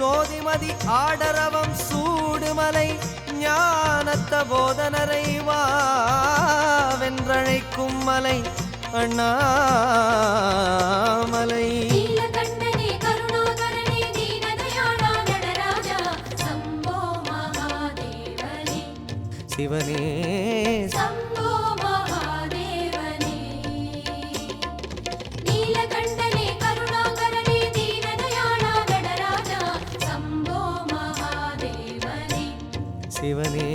சோதிமதி ஆடரவம் சூடுமலை ஞானத்த போதனரை வா வென்றழைக்கும் மலை அண்ணாமலை. சிவனே. சிவனே.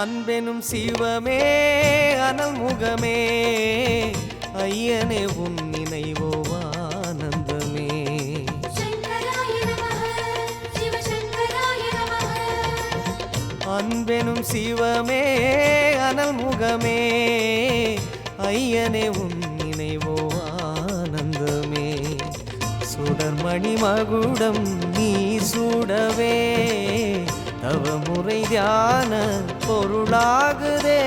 அன்பெனும் சிவமே அனல் முகமே ஐயனே உன் நினைவோ ஆனந்தமே. அன்பெனும் சிவமே அனல் முகமே ஐயனே உன் நினைவோ ஆனந்தமே. சுடர்மணி மகுடம் நீ சூடவே தவமுறை தியான பொருளாகுதே.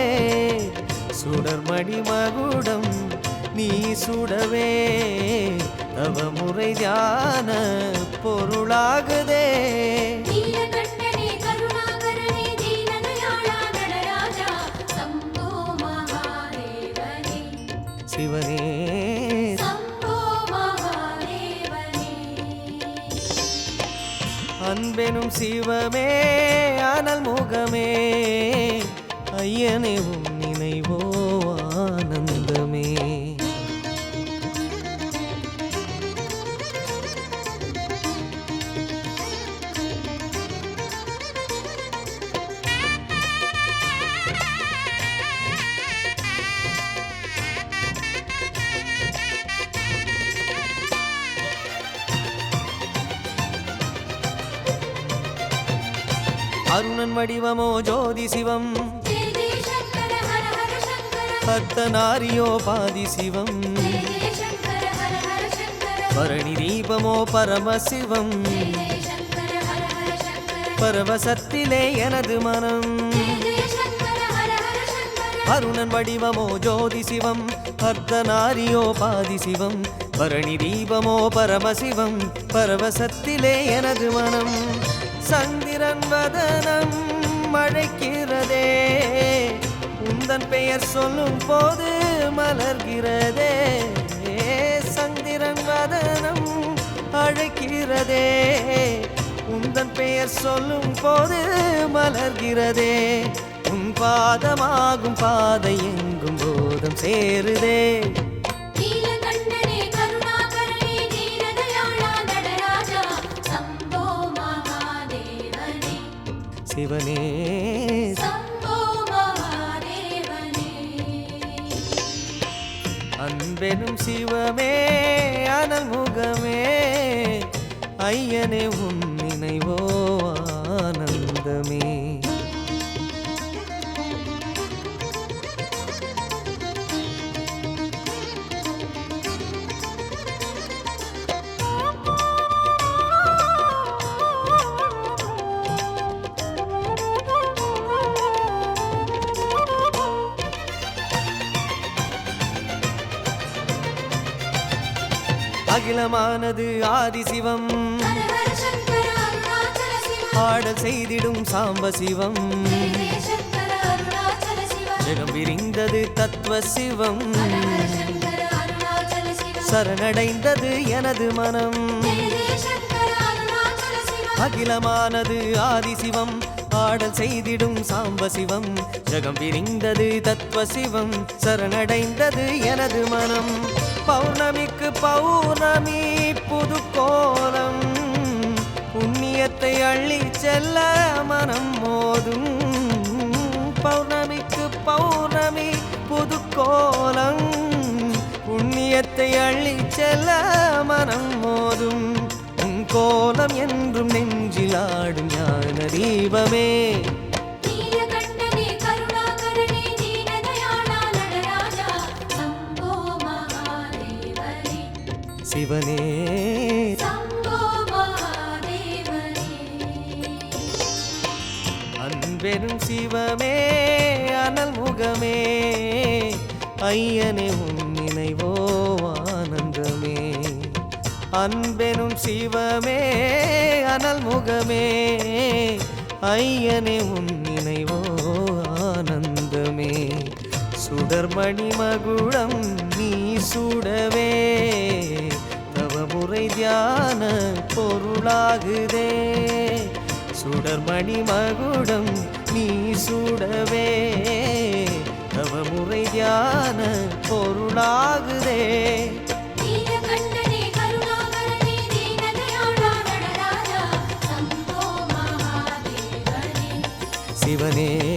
சுடர்மடி மகுடம் நீ சுடவே. தவமுறை தியான பொருளாகுதே அன்பெனும் சிவமே அனல் முகமே ஐயனே உன் நினைவோ ஆனந்தம். அருணன் வடிவமோ ஜோதி சிவம். பத்தனாரியோ பாதி சிவம். பரணி தீபமோ பரமசிவம் ஜெய பரவசத்திலே எனது மனம். அருணன் வடிவமோ ஜோதி சிவம். அர்த்தநாரியோ பாதி சிவம். பரணி தீபமோ பரமசிவம் பரவசத்திலே எனது மனம். சந்திரன் வதனம் மழைக்கிறதே உந்தன் பெயர் சொல்லும் போது மலர்கிறதே. சந்திரன் வதனம் அழைக்கிறதே. உந்தன் பெயர் சொல்லும் போது மலர்கிறதே. உன் பாதமாகும் பாதை எங்கும் போதும் சேருதே. மகாதேவனே அன்பெனும் சிவமே அனல் முகமே ஐயனே உன் நினைவோ ஆனந்தமே. அகிலமானது ஆதிசிவம். ஆடல் செய்திடும் சாம்ப சிவம் ஜெகம் விரிந்தது தத்துவ சிவம் சரணடைந்தது எனது மனம். அகிலமானது ஆதிசிவம். ஆடல் செய்திடும் சாம்ப சிவம் ஜகம் விரிந்தது தத்துவ சிவம் சரணடைந்தது எனது மனம். பௌர்ணமிக்கு பௌர்ணமி புது கோலம். புண்ணியத்தை அள்ளி செல்ல மனம் மோதும். பௌர்ணமிக்கு பௌர்ணமி புது கோலம். புண்ணியத்தை அள்ளி செல்ல மனம் மோதும். கோலம் என்றும் நெஞ்சிலாடும் ஞான தீபமே. மகாதேவனே. அன்பெனும் சிவமே அனல் முகமே ஐயனே உன் நினைவோ ஆனந்தமே. அன்பெனும் சிவமே அனல் முகமே ஐயனே உன் நினைவோ ஆனந்தமே. சுடர்மணி மகுடம் நீ சுடவே தவமுறை தியான பொருளாகுதே. சுடர்மணி மகுடம் நீ சுடவே. தவமுறை தியான பொருளாகுதே. சிவனே